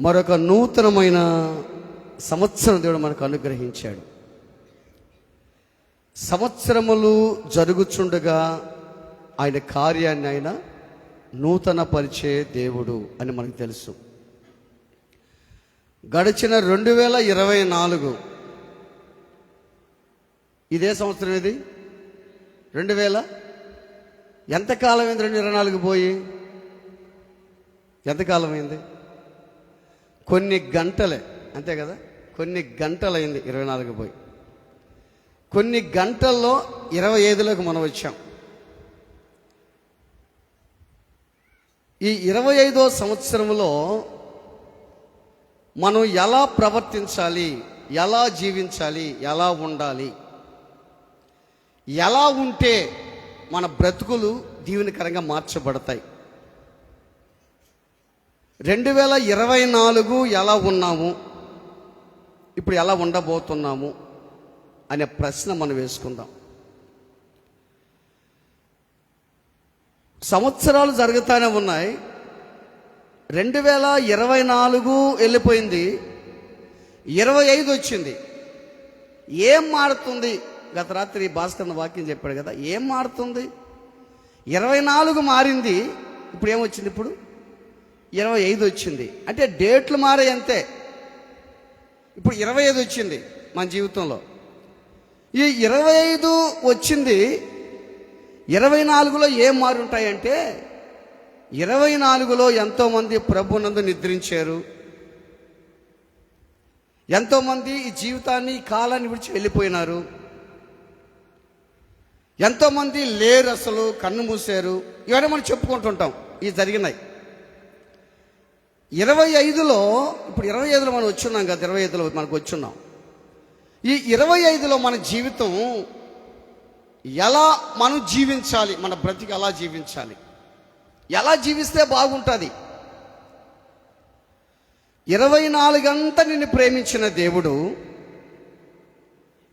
మరొక నూతనమైన సంవత్సరం దేవుడు మనకు అనుగ్రహించాడు. సంవత్సరములు జరుగుచుండగా ఆయన కార్యాన్ని ఆయన నూతన పరిచే దేవుడు అని మనకు తెలుసు. గడిచిన రెండు వేల ఇరవై నాలుగు. ఇదే సంవత్సరం ఇది రెండు వేల ఎంతకాలం అయింది రెండు ఇరవై నాలుగు పోయి? ఎంతకాలం అయింది కొన్ని గంటలే అంతే కదా? కొన్ని గంటలైంది ఇరవై నాలుగు పోయి. కొన్ని గంటల్లో ఇరవై ఐదులోకి మనం వచ్చాం. ఈ ఇరవై ఐదో సంవత్సరంలో మనం ఎలా ప్రవర్తించాలి? ఎలా జీవించాలి? ఎలా ఉండాలి? ఎలా ఉంటే మన బ్రతుకులు దీవెనకరంగా మార్చబడతాయి? రెండు వేల ఇరవై నాలుగు ఎలా ఉన్నాము? ఇప్పుడు ఎలా ఉండబోతున్నాము? అనే ప్రశ్న మనం వేసుకుందాం. సంవత్సరాలు జరుగుతూనే ఉన్నాయి. రెండు వేల ఇరవై నాలుగు వెళ్ళిపోయింది. ఇరవై ఐదు వచ్చింది. ఏం మారుతుంది? గత రాత్రి భాస్కర్ వాక్యం చెప్పాడు కదా ఏం మారుతుంది? ఇరవై నాలుగు మారింది. ఇప్పుడు ఏమొచ్చింది ఇప్పుడు? ఇరవై ఐదు వచ్చింది. అంటే డేట్లు మారే అంతే ఇప్పుడు ఇరవై ఐదు వచ్చింది మన జీవితంలో. ఈ ఇరవై ఐదు వచ్చింది ఇరవై నాలుగులో ఏం మారుంటాయంటే ఇరవై నాలుగులో ఎంతోమంది ప్రభునందు నిద్రించారు. ఎంతోమంది ఈ జీవితాన్ని ఈ కాలాన్ని విడిచి వెళ్ళిపోయినారు. ఎంతోమంది లేరు అసలు కన్ను మూసారు ఇవన్నీ మనం చెప్పుకుంటుంటాం. ఇవి జరిగినాయి. ఇరవై ఐదులో ఇప్పుడు ఇరవై ఐదులో మనం వచ్చున్నాం కదా ఇరవై ఐదులో మనకు వచ్చున్నాం. ఈ ఇరవై ఐదులో మన జీవితం ఎలా మనం జీవించాలి మన బ్రతికి ఎలా జీవించాలి? ఎలా జీవిస్తే బాగుంటుంది? ఇరవై నాలుగంతా నిన్ను ప్రేమించిన దేవుడు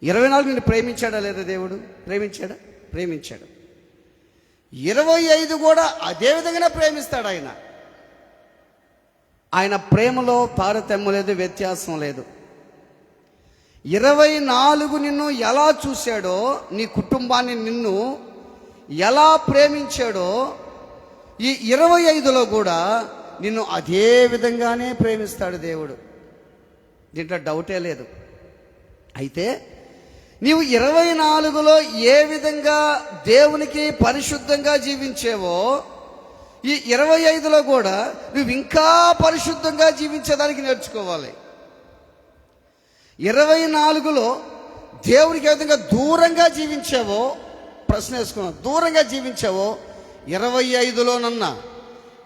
ఇరవై నాలుగు నిన్ను ప్రేమించాడా లేదా దేవుడు? ప్రేమించాడా? ప్రేమించాడు. ఇరవై ఐదు కూడా అదే విధంగానే ప్రేమిస్తాడు ఆయన. ఆయన ప్రేమలో తారతమ్యం లేదు వ్యత్యాసం లేదు. ఇరవై నాలుగు నిన్ను ఎలా చూశాడో నీ కుటుంబాన్ని నిన్ను ఎలా ప్రేమించాడో ఈ ఇరవై ఐదులో కూడా నిన్ను అదే విధంగానే ప్రేమిస్తాడు దేవుడు. దీంట్లో డౌటే లేదు. అయితే నీవు ఇరవై నాలుగులో ఏ విధంగా దేవునికి పరిశుద్ధంగా జీవించేవో ఈ ఇరవై ఐదులో కూడా నువ్వు ఇంకా పరిశుద్ధంగా జీవించేదానికి నేర్చుకోవాలి. ఇరవై నాలుగులో దేవునికి ఏ విధంగా దూరంగా జీవించావో ప్రశ్న వేసుకున్నావు దూరంగా జీవించావో ఇరవై ఐదులోనన్నా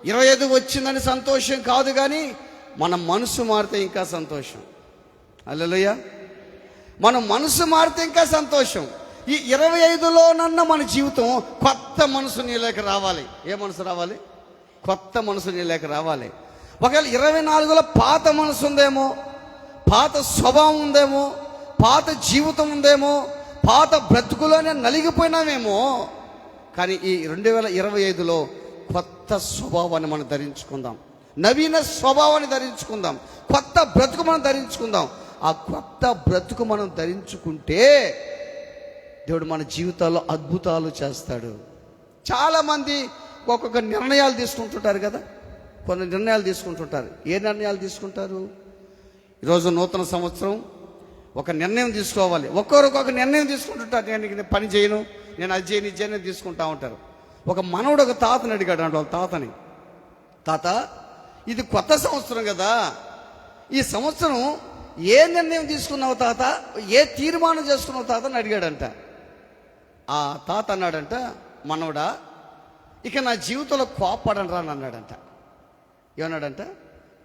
ఇరవై ఐదు వచ్చిందని సంతోషం కాదు కానీ మన మనసు మారితే ఇంకా సంతోషం. అల్లెలుయ్య మన మనసు మారితే ఇంకా సంతోషం. ఈ ఇరవై ఐదులోనన్నా మన జీవితం కొత్త మనసు నీలోకి రావాలి. ఏ మనసు రావాలి? కొత్త మనసు నీళ్ళకి రావాలి. ఒకవేళ ఇరవై నాలుగులో పాత మనసు ఉందేమో పాత స్వభావం ఉందేమో పాత జీవితం ఉందేమో పాత బ్రతుకులోనే నలిగిపోయినామేమో కానీ ఈ రెండు వేల ఇరవై ఐదులో కొత్త స్వభావాన్ని మనం ధరించుకుందాం. నవీన స్వభావాన్ని ధరించుకుందాం. కొత్త బ్రతుకు మనం ధరించుకుందాం. ఆ కొత్త బ్రతుకు మనం ధరించుకుంటే దేవుడు మన జీవితాల్లో అద్భుతాలు చేస్తాడు. చాలామంది ఒక్కొక్క నిర్ణయాలు తీసుకుంటుంటారు కదా. కొన్ని నిర్ణయాలు తీసుకుంటుంటారు. ఏ నిర్ణయాలు తీసుకుంటారు? ఈరోజు నూతన సంవత్సరం ఒక నిర్ణయం తీసుకోవాలి. ఒక్కొక్కరు ఒక నిర్ణయం తీసుకుంటుంటారు. నేను పని చేయను నేను అది చేయను ఇది తీసుకుంటా ఉంటారు. ఒక మనవుడు ఒక తాతని అడిగాడు అంటే వాళ్ళ తాతని. తాత ఇది కొత్త సంవత్సరం కదా. ఈ సంవత్సరం ఏ నిర్ణయం తీసుకున్నావు తాత? ఏ తీర్మానం చేసుకున్నావు తాత అని అడిగాడంట. ఆ తాత అన్నాడంట మనవడా ఇక నా జీవితంలో కోప్పడనరా అని అన్నాడంట. ఏమన్నాడంట?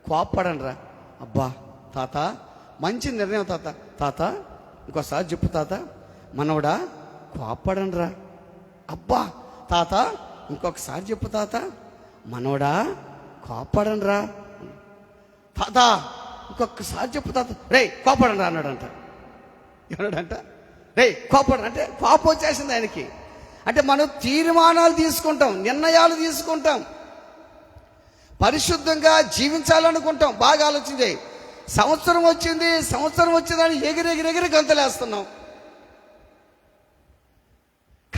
కోప్పడనరా. అబ్బా తాత మంచి నిర్ణయం తాత. తాత ఇంకోసారి చెప్పు తాత. మనవడా కోప్పడనరా. అబ్బా తాత ఇంకొకసారి చెప్పు తాత. మనవడా కోప్పడనరా. తాత ఇంకొకసారి చెప్పు తాత. రే కోపడంరా అన్నాడంట. ఏమన్నాడంట? రే కోపడ అంటే కోపం వచ్చేసింది ఆయనకి. అంటే మనం తీర్మానాలు తీసుకుంటాం నిర్ణయాలు తీసుకుంటాం. పరిశుద్ధంగా జీవించాలనుకుంటాం. బాగా ఆలోచించే. సంవత్సరం వచ్చింది సంవత్సరం వచ్చిందని ఎగిరి ఎగిరి ఎగిరి గంతలేస్తున్నాం.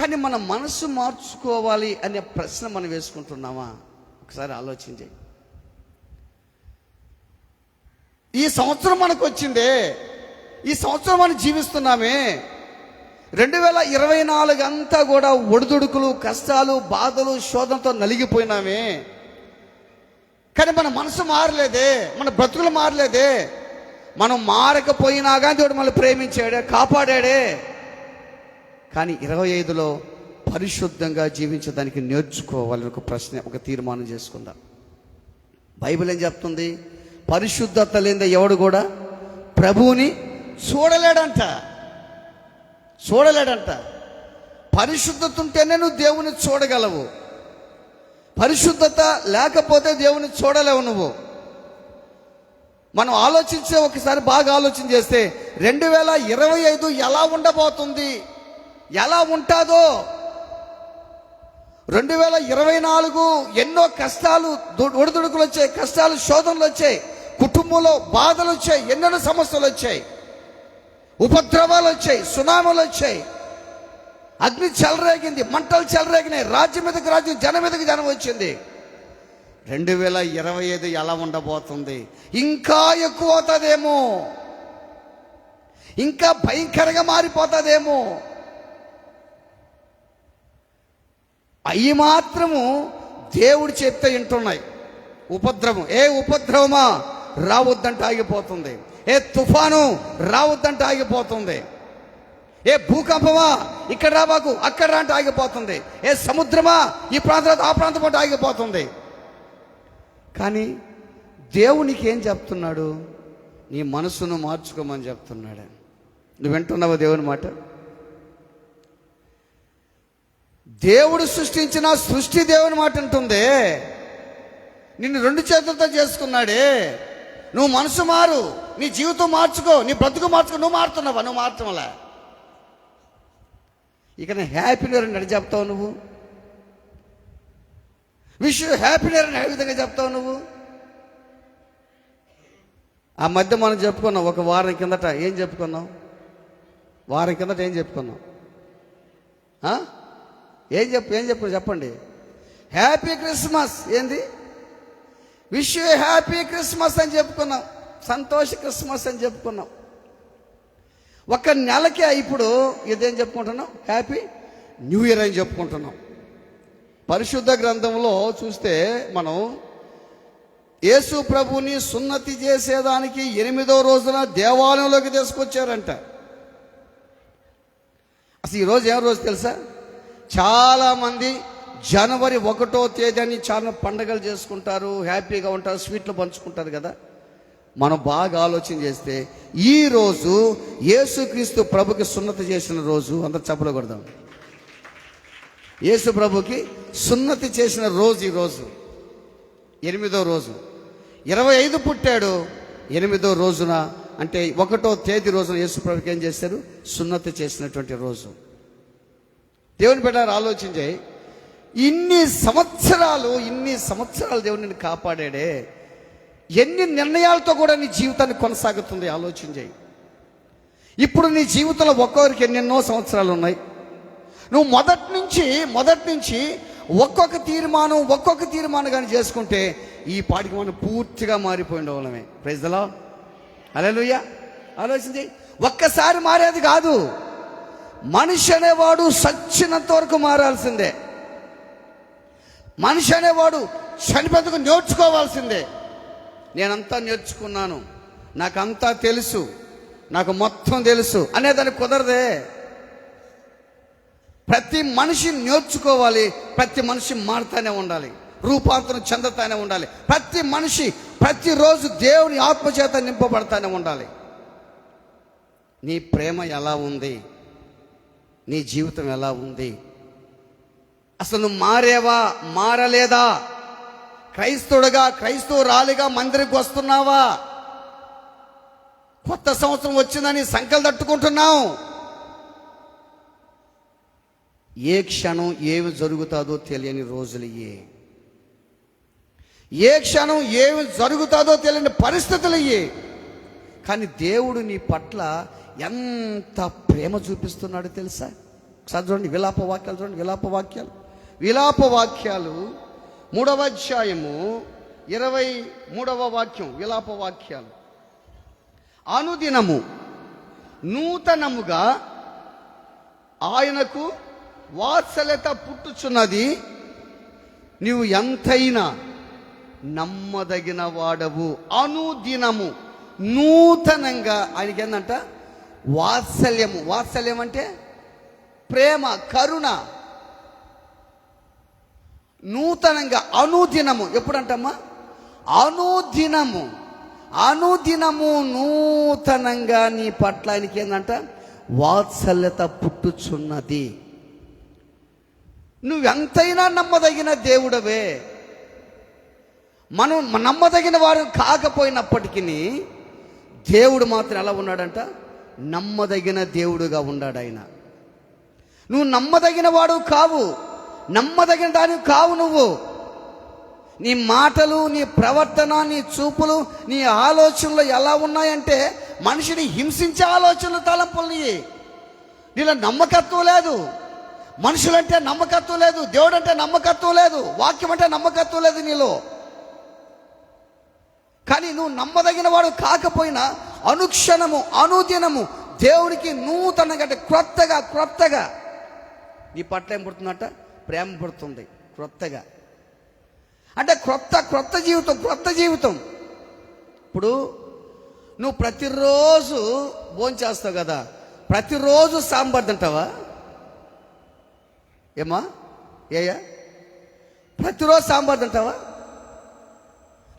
కానీ మన మనసు మార్చుకోవాలి అనే ప్రశ్న మనం వేసుకుంటున్నామా? ఒకసారి ఆలోచించే. ఈ సంవత్సరం మనకు వచ్చిందే. ఈ సంవత్సరం మనం జీవిస్తున్నామే. రెండు వేల ఇరవై నాలుగు అంతా కూడా ఒడిదుడుకులు కష్టాలు బాధలు శోధనతో నలిగిపోయినామే. కానీ మన మనసు మారలేదే మన బ్రతుకులు మారలేదే. మనం మారకపోయినా కానీ దేవుడు మనల్ని ప్రేమించాడే కాపాడాడే. కానీ ఇరవై ఐదులో పరిశుద్ధంగా జీవించడానికి నేర్చుకోవాలని ఒక ప్రశ్న ఒక తీర్మానం చేసుకుందాం. బైబిల్ ఏం చెప్తుంది? పరిశుద్ధత లేని ఎవడు కూడా ప్రభువుని చూడలేడంట. చూడలేడంట. పరిశుద్ధత ఉంటేనే నువ్వు దేవుని చూడగలవు. పరిశుద్ధత లేకపోతే దేవుని చూడలేవు నువ్వు. మనం ఆలోచించే ఒకసారి బాగా ఆలోచన చేస్తే రెండు వేల ఇరవై ఐదు ఎలా ఉండబోతుంది? ఎలా ఉంటుందో? రెండు వేల ఇరవై నాలుగు ఎన్నో కష్టాలు ఒడిదుడుకులు వచ్చాయి కష్టాలు శోధనలు వచ్చాయి కుటుంబంలో బాధలు వచ్చాయి ఎన్నెన్నో సమస్యలు వచ్చాయి. ఉపద్రవాలు వచ్చాయి సునామీలు వచ్చాయి. అగ్ని చెలరేగింది మంటలు చెలరేగినాయి రాజ్యం మీదకి రాజ్యం జనం మీదకి జనం వచ్చింది. రెండు వేల ఇరవై ఐదు ఎలా ఉండబోతుంది? ఇంకా ఎక్కువ అవుతుందేమో ఇంకా భయంకరంగా మారిపోతుందేమో. అవి మాత్రము దేవుడు చెప్తే వింటున్నాయి. ఉపద్రవం. ఏ ఉపద్రవమా? రావద్దంటే ఆగిపోతుంది. ఏ తుఫాను రావద్దంటే ఆగిపోతుంది. ఏ భూకంపమా ఇక్కడ రాబాకు అక్కడ రా అంటే ఆగిపోతుంది. ఏ సముద్రమా ఈ ప్రాంతం ఆ ప్రాంతం అంటే ఆగిపోతుంది. కానీ దేవునికి ఏం చెప్తున్నాడు? నీ మనసును మార్చుకోమని చెప్తున్నాడు. నువ్వు వింటున్నావు దేవుని మాట? దేవుడు సృష్టించిన సృష్టి దేవుని మాట ఉంటుంది నిన్ను రెండు చేతులతో చేసుకున్నాడే. నువ్వు మనసు మారు నీ జీవితం మార్చుకో నీ బ్రతుకు మార్చుకో నువ్వు మారుతున్నావా? నువ్వు మారుతున్నావులా ఇక నేను హ్యాపీ న్యూ అని చెప్తావు నువ్వు? విష్ హ్యాపీ న్యూ అని ఏ విధంగా చెప్తావు నువ్వు? ఆ మధ్య మనం చెప్పుకున్నాం ఒక వారం కిందట ఏం చెప్పుకున్నాం? వారం కిందట ఏం చెప్పుకున్నాం? ఏం చెప్పు ఏం చెప్పు చెప్పండి. హ్యాపీ క్రిస్మస్ ఏంది? విష్ యూ హ్యాపీ క్రిస్మస్ అని చెప్పుకున్నాం. సంతోష క్రిస్మస్ అని చెప్పుకున్నాం. ఒక నెలకే ఇప్పుడు ఇదేం చెప్పుకుంటున్నాం? హ్యాపీ న్యూ ఇయర్ అని చెప్పుకుంటున్నాం. పరిశుద్ధ గ్రంథంలో చూస్తే మనం యేసు ప్రభుని సున్నతి చేసేదానికి ఎనిమిదో రోజున దేవాలయంలోకి తీసుకొచ్చారంట. అసలు ఈరోజు ఏం రోజు తెలుసా? చాలామంది జనవరి ఒకటో తేదీ అని చాలా పండగలు చేసుకుంటారు హ్యాపీగా ఉంటారు స్వీట్లు పంచుకుంటారు కదా. మనం బాగా ఆలోచన చేస్తే ఈ రోజు యేసుక్రీస్తు ప్రభుకి సున్నతి చేసిన రోజు అందరు చెప్పలు కొడదాం. యేసు ప్రభుకి సున్నతి చేసిన రోజు ఈ రోజు. ఎనిమిదో రోజు. ఇరవై ఐదు పుట్టాడు. ఎనిమిదో రోజున అంటే ఒకటో తేదీ రోజున యేసు ప్రభుకి ఏం చేశారు? సున్నతి చేసినటువంటి రోజు. దేవుని బిడ్డారు ఆలోచించాయి ఇన్ని సంవత్సరాలు ఇన్ని సంవత్సరాలు దేవుడు నిన్ను కాపాడాడే. ఎన్ని నిర్ణయాలతో కూడా నీ జీవితాన్ని కొనసాగుతుంది ఆలోచన చేయి. ఇప్పుడు నీ జీవితంలో ఒక్కొక్కరికి ఎన్నెన్నో సంవత్సరాలు ఉన్నాయి. నువ్వు మొదటి నుంచి మొదటి నుంచి ఒక్కొక్క తీర్మానం ఒక్కొక్క తీర్మానం కానీ చేసుకుంటే ఈ పాటికి మనం పూర్తిగా మారిపోయిన వాళ్ళమే. ప్రైజ్దలా అలెలుయ్య ఆలోచించి ఒక్కసారి మారేది కాదు. మనిషి అనేవాడు సచ్చినంత వరకు మారాల్సిందే. మనిషి అనేవాడు చనిపోతుకు నేర్చుకోవాల్సిందే. నేనంతా నేర్చుకున్నాను. నాకంతా తెలుసు. నాకు మొత్తం తెలుసు అనేదాన్ని కుదరదే. ప్రతి మనిషి నేర్చుకోవాలి ప్రతి మనిషి మారుతానే ఉండాలి రూపాంతరం చెందుతానే ఉండాలి. ప్రతి మనిషి ప్రతిరోజు దేవుని ఆత్మచేత నింపబడతానే ఉండాలి. నీ ప్రేమ ఎలా ఉంది? నీ జీవితం ఎలా ఉంది? అసలు మారేవా? మారలేదా? క్రైస్తవుడుగా క్రైస్తవురాలిగా మందిరికి వస్తున్నావా? కొత్త సంవత్సరం వచ్చిందని సంకలు తట్టుకుంటున్నావు? ఏ క్షణం ఏమి జరుగుతుందో తెలియని రోజులు ఇయే ఏ క్షణం ఏమి జరుగుతుందో తెలియని పరిస్థితులు ఇవి కానీ దేవుడు నీ పట్ల ఎంత ప్రేమ చూపిస్తున్నాడో తెలుసా? ఒకసారి చూడండి విలాప వాక్యాలు చూడండి విలాప వాక్యాలు విలాప వాక్యాలు మూడవ అధ్యాయము ఇరవై మూడవ వాక్యం విలాప వాక్యాలు. అనుదినము నూతనముగా ఆయనకు వాత్సల్యత పుట్టుచున్నది. నీవు ఎంతైనా నమ్మదగిన వాడవు అనుదినము నూతనంగా ఆయనకి ఏంటంట వాత్సల్యము. వాత్సల్యం అంటే ప్రేమ కరుణ. నూతనంగా అనుదినము. ఎప్పుడంటమ్మా? అనుదినము. అనుదినము నూతనంగా నీ పట్ల ఆయనకి ఏంటంట వాత్సల్యత పుట్టుచున్నది. నువ్వెంతైనా నమ్మదగిన దేవుడవే. మనం నమ్మదగిన వారు కాకపోయినప్పటికీ దేవుడు మాత్రం ఎలా ఉన్నాడంట? నమ్మదగిన దేవుడుగా ఉన్నాడు ఆయన నువ్వు నమ్మదగిన వాడు కావు. నమ్మదగిన దానివి కావు నువ్వు. నీ మాటలు నీ ప్రవర్తన నీ చూపులు నీ ఆలోచనలు ఎలా ఉన్నాయంటే మనిషిని హింసించే ఆలోచనలు తలంపులు నీ నీలో నమ్మకత్వం లేదు. మనుషులంటే నమ్మకత్వం లేదు దేవుడు అంటే నమ్మకత్వం లేదు వాక్యం అంటే నమ్మకత్వం లేదు నీలో. కానీ నువ్వు నమ్మదగిన వాడు కాకపోయినా అనుక్షణము అనుదినము దేవునికి నూతనగా అంటే క్రొత్తగా క్రొత్తగా నీ పట్ల ఏం పుడుతుందంట? ప్రేమ పుడుతుంది క్రొత్తగా. అంటే క్రొత్త క్రొత్త జీవితం క్రొత్త జీవితం. ఇప్పుడు నువ్వు ప్రతిరోజు భోంచేస్తావు కదా ప్రతిరోజు సాంబార్ తింటావా? ఏమా ఏయా ప్రతిరోజు సాంబార్ తింటావా?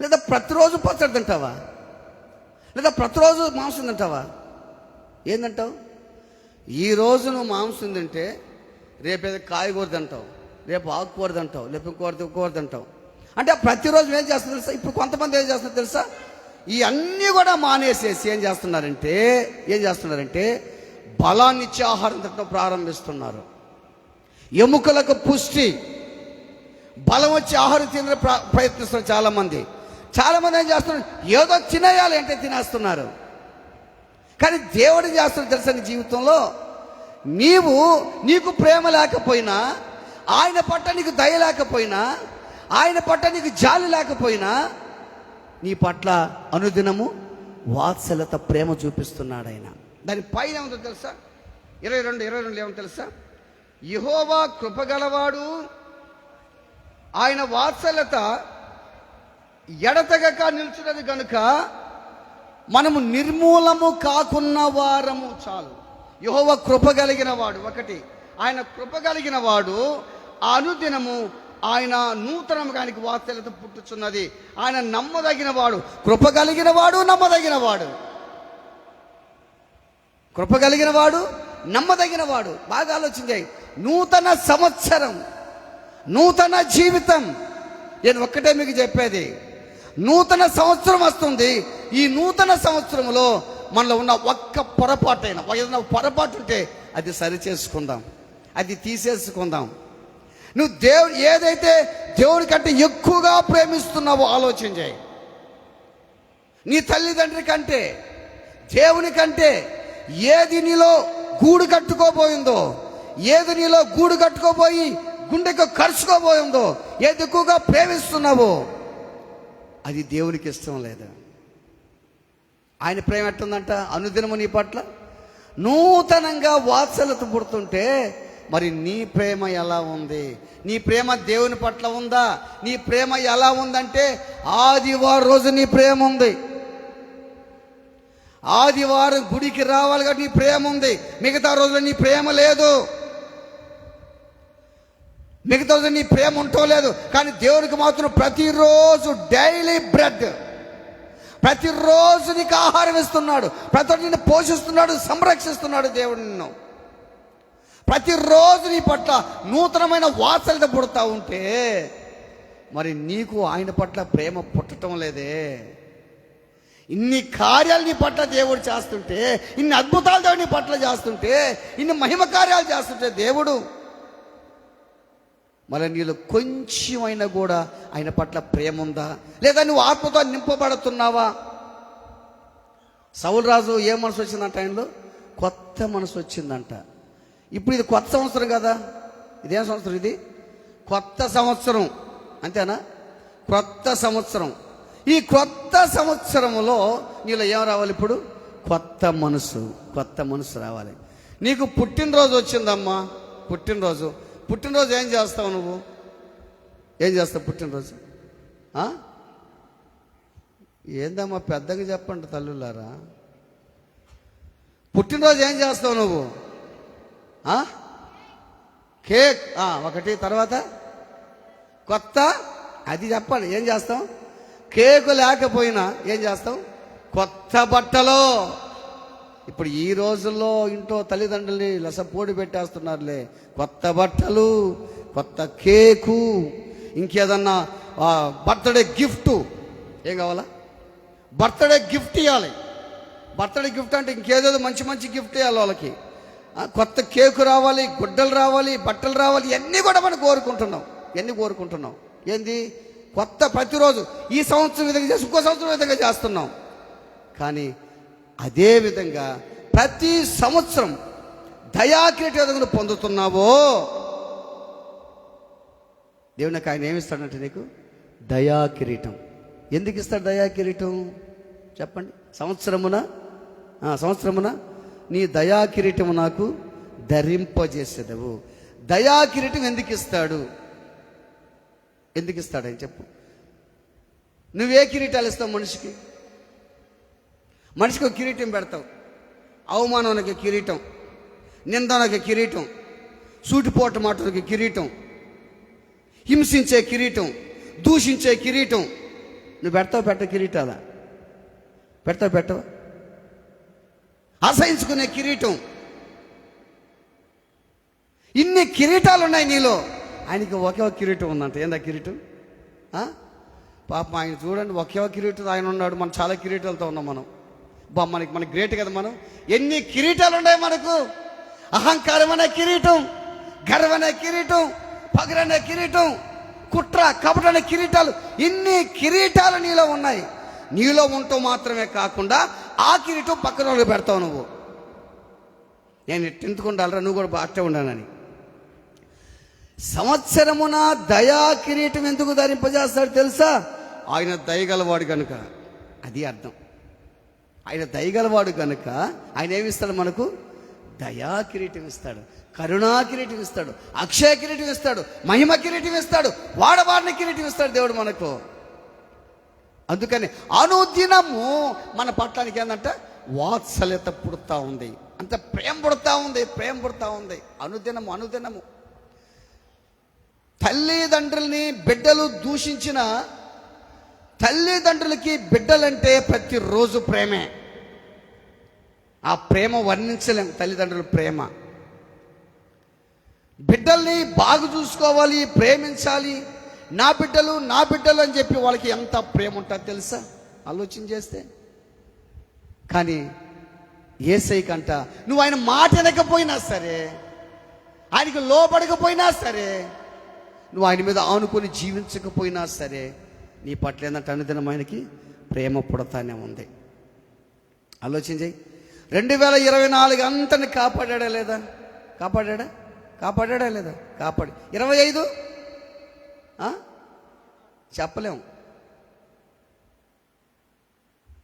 లేదా ప్రతిరోజు పచ్చడి తింటావా? లేదా ప్రతిరోజు మాంసం తింటావా? ఏందంటావు ఈరోజు నువ్వు మాంసం తింటే రేపేదో కాయగూర తింటావు. రేపు ఆకుకూరదు అంటావు రేపు ఇంకోరదు ఇంకోరదు అంటావు. అంటే ప్రతిరోజు ఏం చేస్తుంది తెలుసా? ఇప్పుడు కొంతమంది ఏం చేస్తున్నారు తెలుసా? ఈ అన్నీ కూడా మానేసేసి ఏం చేస్తున్నారంటే ఏం చేస్తున్నారంటే బలాన్ని ఇచ్చే ఆహారం తినడం ప్రారంభిస్తున్నారు. ఎముకలకు పుష్టి బలం వచ్చి ఆహారం తిన ప్రయత్నిస్తున్నారు చాలామంది. చాలామంది ఏం చేస్తున్నారు? ఏదో తినేయాలి అంటే తినేస్తున్నారు. కానీ దేవుడు చేస్తున్న తెలుసా నీ జీవితంలో? నీవు నీకు ప్రేమ లేకపోయినా ఆయన పట్ల నీకు దయ లేకపోయినా ఆయన పట్ల నీకు జాలి లేకపోయినా నీ పట్ల అనుదినము వాత్సలత ప్రేమ చూపిస్తున్నాడు ఆయన. దాని పైన ఏముందో తెలుసా? ఇరవై రెండు ఇరవై రెండు ఏమో తెలుసా? యహోవా కృపగలవాడు. ఆయన వాత్సల్యత ఎడతెగక నిల్చున్నది కనుక మనము నిర్మూలము కాకున్న వారము చాలు. యహోవ కృప కలిగిన వాడు ఒకటి. ఆయన కృప కలిగిన వాడు అనుదినము ఆయన నూతనముగానికి వాత్సల్యత పుట్టుచున్నది. ఆయన నమ్మదగిన వాడు కృప కలిగిన వాడు నమ్మదగిన వాడు కృప కలిగిన వాడు నమ్మదగిన వాడు బాగా ఆలోచించాయి నూతన సంవత్సరం నూతన జీవితం. నేను ఒక్కటే మీకు చెప్పేది. నూతన సంవత్సరం వస్తుంది. ఈ నూతన సంవత్సరంలో మనలో ఉన్న ఒక్క పొరపాటైన ఏదైనా పొరపాటు ఉంటే అది సరి చేసుకుందాం అది తీసేసుకుందాం. నువ్వు దేవుడు ఏదైతే దేవుడి కంటే ఎక్కువగా ప్రేమిస్తున్నావో ఆలోచన చేయి. నీ తల్లిదండ్రి కంటే దేవుని కంటే ఏది నీలో గూడు కట్టుకోబోయిందో ఏది నీలో గూడు కట్టుకోబోయి గుండెకు ఖర్చుకోబోయిందో ఏది ఎక్కువగా ప్రేమిస్తున్నావో అది దేవునికి ఇష్టం లేదు. ఆయన ప్రేమ ఎట్టుందంట అనుదినము నీ పట్ల నూతనంగా వాత్సలత పుడుతుంటే మరి నీ ప్రేమ ఎలా ఉంది? నీ ప్రేమ దేవుని పట్ల ఉందా? నీ ప్రేమ ఎలా ఉందంటే ఆదివారం రోజు నీ ప్రేమ ఉంది. ఆదివారం గుడికి రావాలి కాబట్టి నీ ప్రేమ ఉంది. మిగతా రోజులు నీ ప్రేమ లేదు. మిగతా రోజు నీ ప్రేమ ఉంటో లేదు. కానీ దేవునికి మాత్రం ప్రతిరోజు డైలీ బ్రెడ్. ప్రతిరోజు నీకు ఆహారం ఇస్తున్నాడు. ప్రతి నిన్ను పోషిస్తున్నాడు సంరక్షిస్తున్నాడు దేవుడు నిన్ను. ప్రతిరోజు నీ పట్ల నూతనమైన వాసనత పుడతా ఉంటే మరి నీకు ఆయన పట్ల ప్రేమ పుట్టడం లేదే. ఇన్ని కార్యాలు నీ పట్ల దేవుడు చేస్తుంటే ఇన్ని అద్భుతాలు దేవుడు నీ పట్ల చేస్తుంటే ఇన్ని మహిమ కార్యాలు చేస్తుంటే దేవుడు మరి నీలో కొంచెమైనా కూడా ఆయన పట్ల ప్రేమ ఉందా? లేదా నువ్వు ఆత్మతో నింపబడుతున్నావా? సౌలరాజు ఏ మనసు వచ్చిందంట ఆయనలో కొత్త మనసు వచ్చిందంట. ఇప్పుడు ఇది కొత్త సంవత్సరం కదా. ఇదేం సంవత్సరం ఇది? కొత్త సంవత్సరం. అంతేనా? కొత్త సంవత్సరం. ఈ కొత్త సంవత్సరంలో నీలో ఏం రావాలి ఇప్పుడు? కొత్త మనసు. కొత్త మనసు రావాలి. నీకు పుట్టినరోజు వచ్చిందమ్మా. పుట్టినరోజు. పుట్టినరోజు ఏం చేస్తావు నువ్వు? ఏం చేస్తావు పుట్టినరోజు? ఏందమ్మా పెద్దగా చెప్పండి తల్లులారా. పుట్టినరోజు ఏం చేస్తావు నువ్వు? కేక్. ఒకటి తర్వాత కొత్త. అది చెప్పండి ఏం చేస్తాం? కేకు లేకపోయినా ఏం చేస్తాం? కొత్త బట్టలు. ఇప్పుడు ఈ రోజుల్లో ఇంట్లో తల్లిదండ్రుల్ని లసపోడి పెట్టేస్తున్నారులే. కొత్త బట్టలు కొత్త కేకు ఇంకేదన్నా బర్త్డే గిఫ్ట్. ఏం కావాలా? బర్త్డే గిఫ్ట్ ఇవ్వాలి బర్త్డే గిఫ్ట్ అంటే ఇంకేదేదో మంచి మంచి గిఫ్ట్ ఇవ్వాలి వాళ్ళకి. కొత్త కేకు రావాలి గుడ్డలు రావాలి బట్టలు రావాలి ఇవన్నీ కూడా మనం కోరుకుంటున్నాం. ఇవన్నీ కోరుకుంటున్నాం. ఏంది? కొత్త ప్రతిరోజు ఈ సంవత్సరం విధంగా చేసి ఇంకో సంవత్సరం విధంగా చేస్తున్నాం. కానీ అదే విధంగా ప్రతి సంవత్సరం దయాకిరీట పొందుతున్నావో నువ్వు పొందుతున్నావో ఆయన ఏమిస్తాడంటే నీకు? దయాకిరీటం ఎందుకు ఇస్తాడు దయా కిరీటం? చెప్పండి. సంవత్సరమున? సంవత్సరమున నీ దయాకిరీటము నాకు ధరింపజేసేదవు. దయా కిరీటం ఎందుకు ఇస్తాడు ఎందుకు ఇస్తాడని చెప్పు. నువ్వే కిరీటాలు ఇస్తావు మనిషికి? మనిషికి ఒక కిరీటం పెడతావు. అవమానానికి కిరీటం. నిందనకి కిరీటం. సూటిపోట మాటలకి కిరీటం. హింసించే కిరీటం. దూషించే కిరీటం. నువ్వు పెడతావు పెట్ట కిరీటాలా? పెడతావు పెట్టవా? అసహించుకునే కిరీటం. ఇన్ని కిరీటాలు ఉన్నాయి నీలో. ఆయనకి ఒకే ఒక కిరీటం ఉందంట. ఏందా కిరీటం? పాపం ఆయన చూడండి ఒకే ఒక కిరీటం ఆయన ఉన్నాడు. మనం చాలా కిరీటాలతో ఉన్నాం మనం. బా మనకి మనకి గ్రేట్ కదా మనం. ఎన్ని కిరీటాలు ఉన్నాయి మనకు? అహంకారం అనే కిరీటం గర్వ అనే కిరీటం పగరనే కిరీటం కుట్ర కపటనే కిరీటాలు. ఇన్ని కిరీటాలు నీలో ఉన్నాయి. నీలో ఉంటూ మాత్రమే కాకుండా ఆ కిరీటం పక్కన వాళ్ళకి పెడతావు నువ్వు. నేను ఎట్టెందుకుండాలరా నువ్వు కూడా అట్టే ఉండాలని. సంవత్సరమున దయా కిరీటం ఎందుకు ధరింపజేస్తాడు తెలుసా? ఆయన దయగలవాడు కనుక అది అర్థం. ఆయన దయగలవాడు కనుక ఆయన ఏమిస్తాడు మనకు? దయా కిరీటం ఇస్తాడు కరుణా కిరీటం ఇస్తాడు అక్షయ కిరీటం ఇస్తాడు మహిమ కిరీటం ఇస్తాడు వాడవాడిని కిరీటం ఇస్తాడు దేవుడు మనకు. అందుకని అనుదినము మన పట్టణానికి ఏంటంటే వాత్సల్యత పుడతా ఉంది. అంత ప్రేమ పుడతా ఉంది ప్రేమ పుడతా ఉంది. అనుదినము అనుదినము. తల్లిదండ్రుల్ని బిడ్డలు దూషించిన తల్లిదండ్రులకి బిడ్డలంటే ప్రతిరోజు ప్రేమే. ఆ ప్రేమ వర్ణించలేం తల్లిదండ్రుల ప్రేమ. బిడ్డల్ని బాగు చూసుకోవాలి ప్రేమించాలి. నా బిడ్డలు నా బిడ్డలు అని చెప్పి వాళ్ళకి ఎంత ప్రేమ ఉంటుందో తెలుసా? ఆలోచన చేస్తే. కానీ ఏసై కంట నువ్వు ఆయన మాట వినకపోయినా సరే ఆయనకి లోపడకపోయినా సరే నువ్వు ఆయన మీద ఆనుకొని జీవించకపోయినా సరే నీ పట్ల ఏంటంటే అనుదినం ఆయనకి ప్రేమ పుడతానే ఉంది. ఆలోచన చేయి. రెండు వేల ఇరవై నాలుగు అంతని కాపాడా లేదా? కాపాడా కాపాడా లేదా? కాపాడు. ఇరవై ఐదు? చెప్పలేము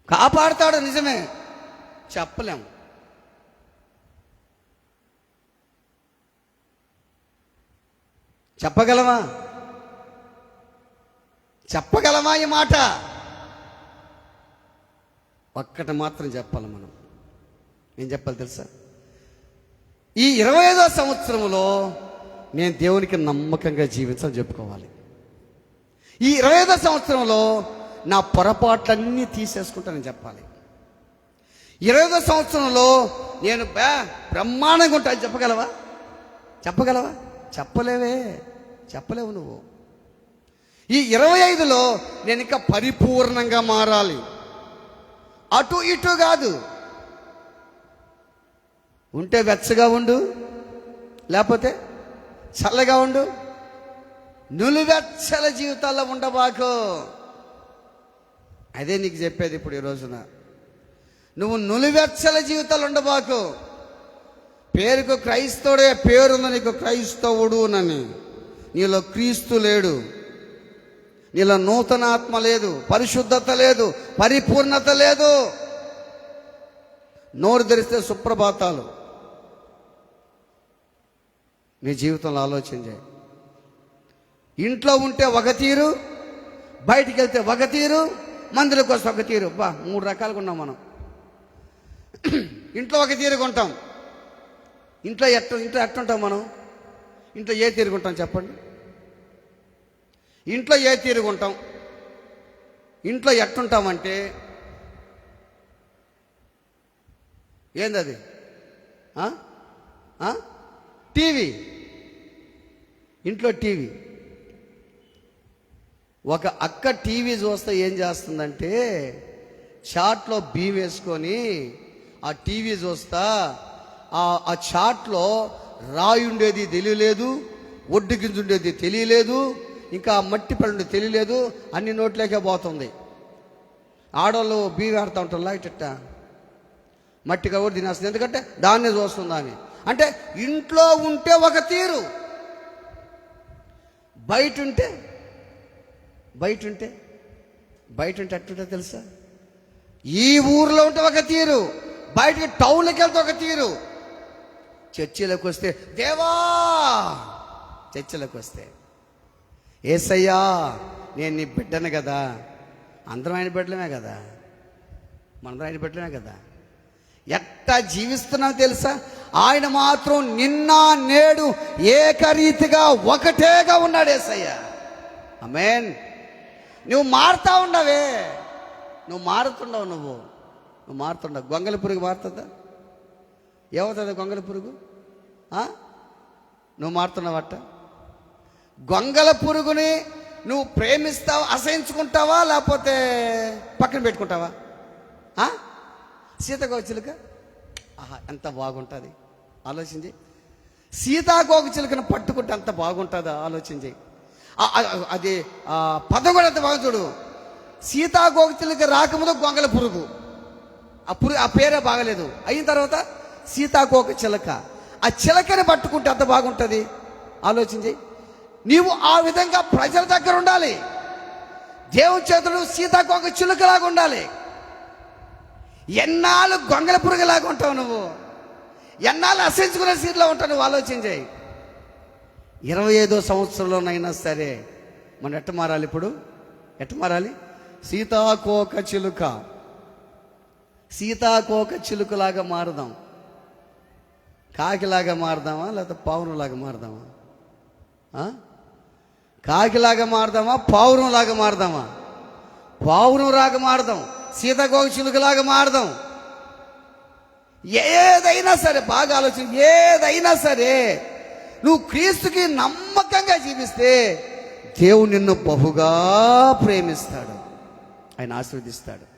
కాపాడుతాడు నిజమే. చెప్పలేము చెప్పగలమా చెప్పగలమా ఈ మాట? ఒక్కటి మాత్రం చెప్పాలి మనం. నేను చెప్పాలి తెలుసా? ఈ ఇరవై ఐదో సంవత్సరంలో నేను దేవునికి నమ్మకంగా జీవించాలని చెప్పుకోవాలి. ఈ ఇరవై ఐదో సంవత్సరంలో నా పొరపాట్లన్నీ తీసేసుకుంటానని చెప్పాలి. ఇరవై ఐదో సంవత్సరంలో నేను బ్రహ్మాండంగా ఉంటాను చెప్పగలవా? చెప్పగలవా? చెప్పలేవే. చెప్పలేవు నువ్వు. ఈ ఇరవై ఐదులో నేను ఇంకా పరిపూర్ణంగా మారాలి. అటు ఇటు కాదు. ఉంటే వెచ్చగా ఉండు. లేకపోతే చల్లగా ఉండు. నులివెచ్చల జీవితాల్లో ఉండబాకు. అదే నీకు చెప్పేది ఇప్పుడు ఈ రోజున. నువ్వు నులివెచ్చల జీవితాలు ఉండబాకు. పేరుకు క్రైస్తవుడే పేరుంది నీకు క్రైస్తవుడు అని నీలో క్రీస్తు లేడు. నీలో నూతన ఆత్మ లేదు. పరిశుద్ధత లేదు. పరిపూర్ణత లేదు. నోరు తెరిస్తే సుప్రభాతాలు. నీ జీవితంలో ఆలోచన చేయి. ఇంట్లో ఉంటే ఒక తీరు బయటికి వెళ్తే ఒక తీరు మందులకు వస్తే ఒక తీరు. బా మూడు రకాలుగా ఉన్నాం మనం. ఇంట్లో ఒక తీరు కొంటాం. ఇంట్లో ఎట్ట ఇంట్లో ఎట్టుంటాం మనం? ఇంట్లో ఏ తీరుగుంటాం చెప్పండి? ఇంట్లో ఏ తీరుగుంటాం ఇంట్లో ఎట్టుంటామంటే ఏంది అది టీవీ. ఇంట్లో టీవీ. ఒక అక్క టీవీ చూస్తే ఏం చేస్తుందంటే చాట్లో బీ వేసుకొని ఆ టీవీ చూస్తా ఆ ఆ చాట్లో రాయి ఉండేది తెలియలేదు ఒడ్డు గింజ ఉండేది తెలియలేదు ఇంకా మట్టి పడి తెలియలేదు అన్ని నోట్లేకే పోతుంది. ఆడవాళ్ళు బీ ఆడుతూ ఉంటారు లైట్ మట్టి కూడా తినేస్తుంది. ఎందుకంటే దాన్నే చూస్తుందా అని అంటే ఇంట్లో ఉంటే ఒక తీరు బయట ఉంటే బయట ఉంటే బయట ఉంటే అట్టుంటే తెలుసా? ఈ ఊర్లో ఉంటే ఒక తీరు బయటకి టౌన్కి వెళ్తే ఒక తీరు. చర్చిలోకి వస్తే దేవా! చర్చిలోకి వస్తే ఏసయ్యా నేను నీ బిడ్డను కదా. అందరం ఆయన బిడ్డలమే కదా. మనందరం ఆయన బిడ్డలమే కదా. ఎట్టా జీవిస్తున్నావు తెలుసా? ఆయన మాత్రం నిన్న నేడు ఏకరీతిగా ఒకటేగా ఉన్నాడు ఏసయ్య. అమేన్ నువ్వు మారుతా ఉండవే. నువ్వు మారుతుండవు నువ్వు. నువ్వు మారుతుండవు. గొంగలి పురుగు మారుతుందా? ఏమవుతుంది గొంగలి పురుగు? నువ్వు మారుతున్నావట. గొంగల పురుగుని నువ్వు ప్రేమిస్తావా అసహించుకుంటావా లేకపోతే పక్కన పెట్టుకుంటావా? సీతగోచిలుక చిలుక? ఆహా ఎంత బాగుంటుంది. ఆలోచించి. సీతాకోక చిలుకను పట్టుకుంటే అంత బాగుంటుందో? ఆలోచించి. అది ఆ పదం కూడా చూడు. సీతాకోక చిలుక రాకముందు గొంగల పురుగు. ఆ పురుగు ఆ పేరే బాగలేదు. అయిన తర్వాత సీతాకోక చిలక. ఆ చిలకని పట్టుకుంటే ఎంత బాగుంటుంది. ఆలోచించి నీవు ఆ విధంగా ప్రజల దగ్గర ఉండాలి. దేవుని చేతుడు సీతాకోక చిలుకలాగా ఉండాలి. ఎన్నాళ్ళు గొంగల పురుగులాగా ఉంటావు నువ్వు? ఎన్నాళ్ళు అసహించుకునే సీట్లో ఉంటావు నువ్వు? ఆలోచించాయి ఇరవై ఐదో సంవత్సరంలోనైనా సరే మనం ఎట్ట మారాలి ఇప్పుడు? ఎట్ట మారాలి? సీతాకోక చిలుక. సీతాకోక చిలుకలాగా మారుదాం. కాకిలాగా మారుదామా లేకపోతే పావురంలాగా మారుదామా? కాకిలాగా మారుదామా పావురంలాగా మారుదామా? పావురం లాగా మారుదాం సీతాకోక చిలుకలాగా మారుదాం. ఏదైనా సరే బాగా ఆలోచన ఏదైనా సరే నువ్వు క్రీస్తుకి నమ్మకంగా జీవిస్తే దేవుడు నిన్ను బహుగా ప్రేమిస్తాడు. ఆయన ఆశీర్వదిస్తాడు.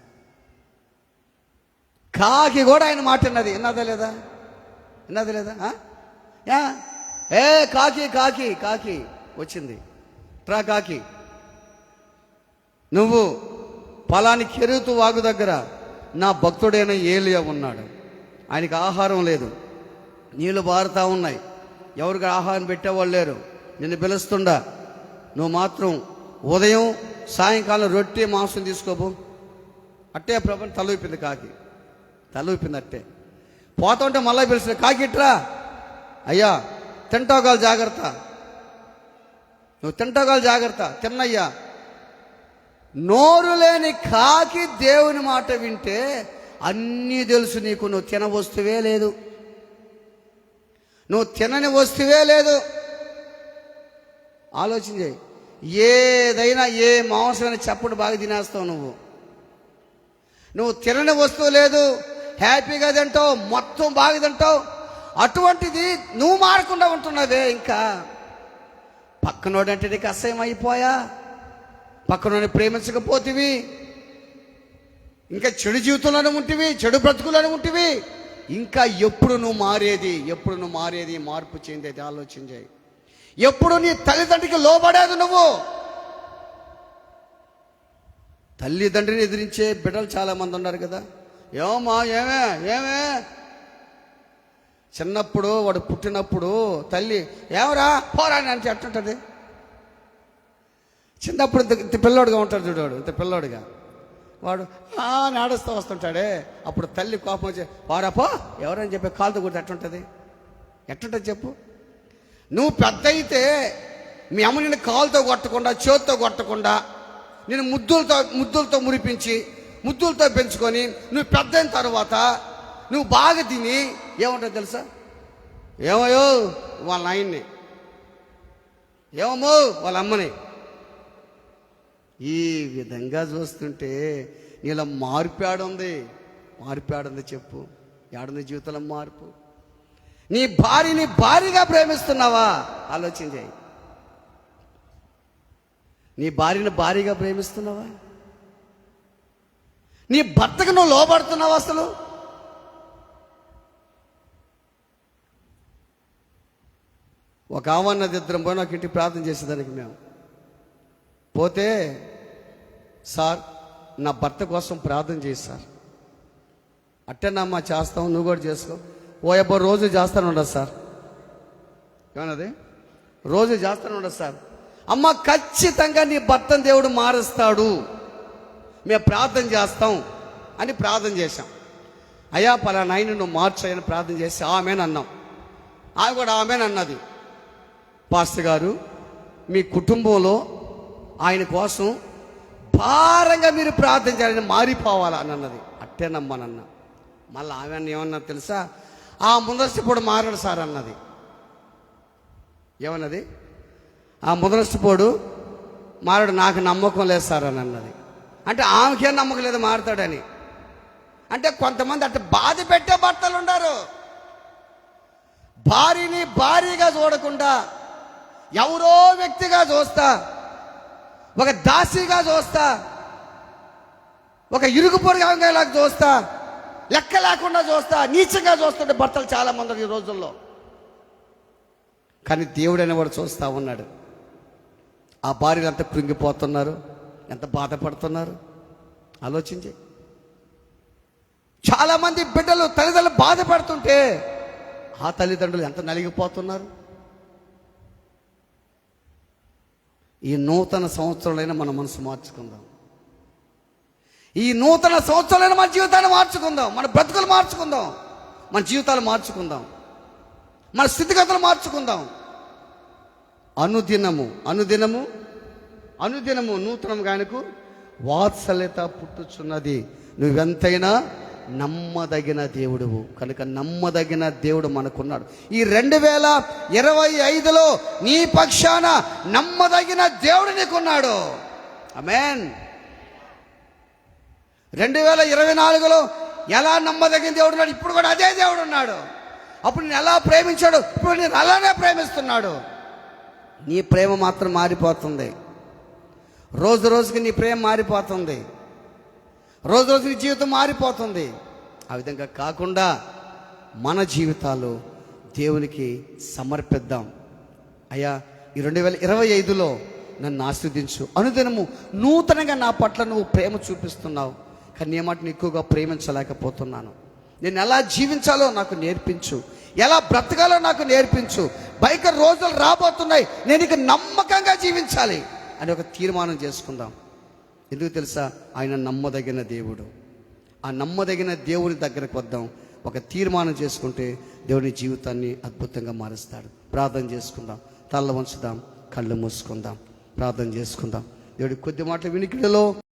కాకి కూడా ఆయన మాట విన్నది. విన్నదా లేదా? విన్నదా లేదా? యా? ఏ కాకి కాకి కాకి వచ్చింది. ట్రా కాకి. నువ్వు పొలాన్ని కెరుగుతూ వాగు దగ్గర నా భక్తుడైన ఏలియా ఉన్నాడు. ఆయనకి ఆహారం లేదు. నీళ్ళు బారుతా ఉన్నాయి. ఎవరికి ఆహారం పెట్టేవాళ్ళు లేరు. నిన్ను పిలుస్తుండా. నువ్వు మాత్రం ఉదయం సాయంకాలం రొట్టె మాంసం తీసుకోబో అట్టే ప్రభు తలూపింది కాకి. తలవిపింది అట్టే. పోతుంటే మళ్ళీ పిలిచిన కాకి ఇట్రా. అయ్యా తింటావు జాగ్రత్త. నువ్వు తింటావు జాగ్రత్త. తిన్నయ్యా. నోరు లేని కాకి దేవుని మాట వింటే అన్నీ తెలుసు నీకు. నువ్వు తిన వస్తువే లేదు. నువ్వు తినని వస్తువే లేదు. ఆలోచన చేయి. ఏదైనా ఏ మాంసమైన చప్పుడు బాగా తినేస్తావు నువ్వు. నువ్వు తినని వస్తువు లేదు. హ్యాపీగా తింటావు. మొత్తం బాగా తింటావు. అటువంటిది నువ్వు మారకుండా ఉంటున్నావే ఇంకా. పక్కనోడంటే నీకు అసహ్యం అయిపోయా? పక్కనోని ప్రేమించకపోతివి. ఇంకా చెడు జీవితంలోనే ఉంటివి చెడు బ్రతుకులోనే ఉంటివి. ఇంకా ఎప్పుడు నువ్వు మారేది ఎప్పుడు నువ్వు మారేది మార్పు చెందేది ఆలోచన చేయి. ఎప్పుడు నీ తల్లిదండ్రికి లోబడేది నువ్వు? తల్లిదండ్రిని ఎదిరించే బిడ్డలు చాలామంది ఉన్నారు కదా. ఏమా ఏమే ఏమే? చిన్నప్పుడు వాడు పుట్టినప్పుడు తల్లి ఏమరా పోరా అని అంటే చిన్నప్పుడు ఇంత ఇంత పిల్లోడుగా ఉంటాడు చూడవాడు ఇంత పిల్లోడుగా. వాడు "ఆ" వస్తుంటాడే. అప్పుడు తల్లి కోపం వచ్చి వాడపో ఎవరని చెప్పి కాలుతో కొడితే ఎట్టుంటుంది ఎట్టుంటుంది చెప్పు. నువ్వు పెద్ద అయితే మీ అమ్మ నిన్ను కాలుతో కొట్టకుండా చేతితో కొట్టకుండా నేను ముద్దులతో ముద్దులతో మురిపించి ముద్దులతో పెంచుకొని నువ్వు పెద్ద అయిన తర్వాత నువ్వు బాగా తిని ఏముంటుంది తెలుసా? ఏమయ్యో వాళ్ళ ఆయన్ని ఏమమ్మో వాళ్ళ అమ్మని. ఈ విధంగా చూస్తుంటే నీలో మార్పు ఆడుంది మార్పు ఆడుంది చెప్పు. ఏడుంది జీవితంలో మార్పు? నీ భార్యని భారీగా ప్రేమిస్తున్నావా? ఆలోచన చేయి. నీ భార్యని భారీగా ప్రేమిస్తున్నావా? నీ భర్తకు నువ్వు లోబడుతున్నావా అసలు? ఒక ఆవన్నది ఇద్దరం పోయి నాకు ఇంటికి ప్రార్థన చేసేదానికి మేము. పోతే సార్ నా భర్త కోసం ప్రార్థన చేయి సార్. అట్టేనమ్మా చేస్తాం నువ్వు కూడా చేసుకో. ఓ అబ్బో రోజు చేస్తాను ఉండదు సార్. ఏమన్నది? రోజు చేస్తాను ఉండదు సార్. అమ్మ ఖచ్చితంగా నీ భర్తను దేవుడు మారుస్తాడు. మేము ప్రార్థన చేస్తాం అని ప్రార్థన చేశాం. అయ్యా పలానా ఆయన నువ్వు మార్చాయని ప్రార్థన చేసి ఆమెను అన్నాం. ఆమె కూడా ఆమెను అన్నది. పాస్టర్ గారు మీ కుటుంబంలో ఆయన కోసం భారంగా మీరు ప్రార్థన చేయాలని మారిపోవాలా అని అన్నది. అట్టే నమ్మనన్న మళ్ళీ ఆమె ఏమన్నా తెలుసా? ఆ ముందరసిపోడు మారడు సార్ అన్నది. ఏమన్నది? ఆ ముదర్శపోడు మారడు నాకు నమ్మకం లేదు సార్ అని అన్నది. అంటే ఆమెకేం నమ్మకం లేదు మారుతాడని. అంటే కొంతమంది అట్ట బాధ పెట్టే భర్తలు ఉన్నారు భార్యని భారీగా చూడకుండా ఎవరో వ్యక్తిగా చూస్తా ఒక దాసిగా చూస్తా. ఒక ఇరుగు పొరుగంగా చూస్తా. లెక్క లేకుండా చూస్తా. నీచంగా చూస్తుంటే భర్తలు చాలా మంది ఈ రోజుల్లో. కానీ దేవుడు వాడు చూస్తా ఉన్నాడు. ఆ భార్యలు ఎంత కృంగిపోతున్నారు? ఎంత బాధపడుతున్నారు? ఆలోచించి. చాలామంది బిడ్డలు తల్లిదండ్రులు బాధపడుతుంటే ఆ తల్లిదండ్రులు ఎంత నలిగిపోతున్నారు? ఈ నూతన సంవత్సరాలైనా మన మనసు మార్చుకుందాం. ఈ నూతన సంవత్సరాలైనా మన జీవితాన్ని మార్చుకుందాం. మన బ్రతుకులు మార్చుకుందాం. మన జీవితాలు మార్చుకుందాం. మన స్థితిగతులు మార్చుకుందాం. అనుదినము అనుదినము అనుదినము నూతనం గానుకు వాత్సల్యత పుట్టుచున్నది. నువ్వెంతైనా నమ్మదగిన దేవుడువు. కనుక నమ్మదగిన దేవుడు మనకున్నాడు. ఈ రెండు వేల ఇరవై ఐదులో నీ పక్షాన నమ్మదగిన దేవుడు నీకున్నాడు. అమెన్ రెండు వేల ఇరవై నాలుగులో ఎలా నమ్మదగిన దేవుడు ఉన్నాడు? ఇప్పుడు కూడా అదే దేవుడు ఉన్నాడు. అప్పుడు నేను ఎలా ప్రేమించాడు? ఇప్పుడు నేను అలానే ప్రేమిస్తున్నాడు. నీ ప్రేమ మాత్రం మారిపోతుంది. రోజు రోజుకి నీ ప్రేమ మారిపోతుంది. రోజు రోజు జీవితం మారిపోతుంది. ఆ విధంగా కాకుండా మన జీవితాలు దేవునికి సమర్పిద్దాం. అయ్యా ఈ రెండు వేల ఇరవై ఐదులో నన్ను ఆస్వాదించు. అనుదినము నూతనంగా నా పట్ల నువ్వు ప్రేమ చూపిస్తున్నావు. కానీ నీ మాటను ఎక్కువగా ప్రేమించలేకపోతున్నాను. నేను ఎలా జీవించాలో నాకు నేర్పించు. ఎలా బ్రతకాలో నాకు నేర్పించు. బయక రోజులు రాబోతున్నాయి. నేను ఇక నమ్మకంగా జీవించాలి అని ఒక తీర్మానం చేసుకుందాం. ఎందుకు తెలుసా? ఆయన నమ్మదగిన దేవుడు. ఆ నమ్మదగిన దేవుని దగ్గరకు వద్దాం. ఒక తీర్మానం చేసుకుంటే దేవుని జీవితాన్ని అద్భుతంగా మారుస్తాడు. ప్రార్థన చేసుకుందాం. తల్ల వంచుదాం కళ్ళు మూసుకుందాం. ప్రార్థన చేసుకుందాం. దేవుడి కొద్ది మాటల వినికిడిలో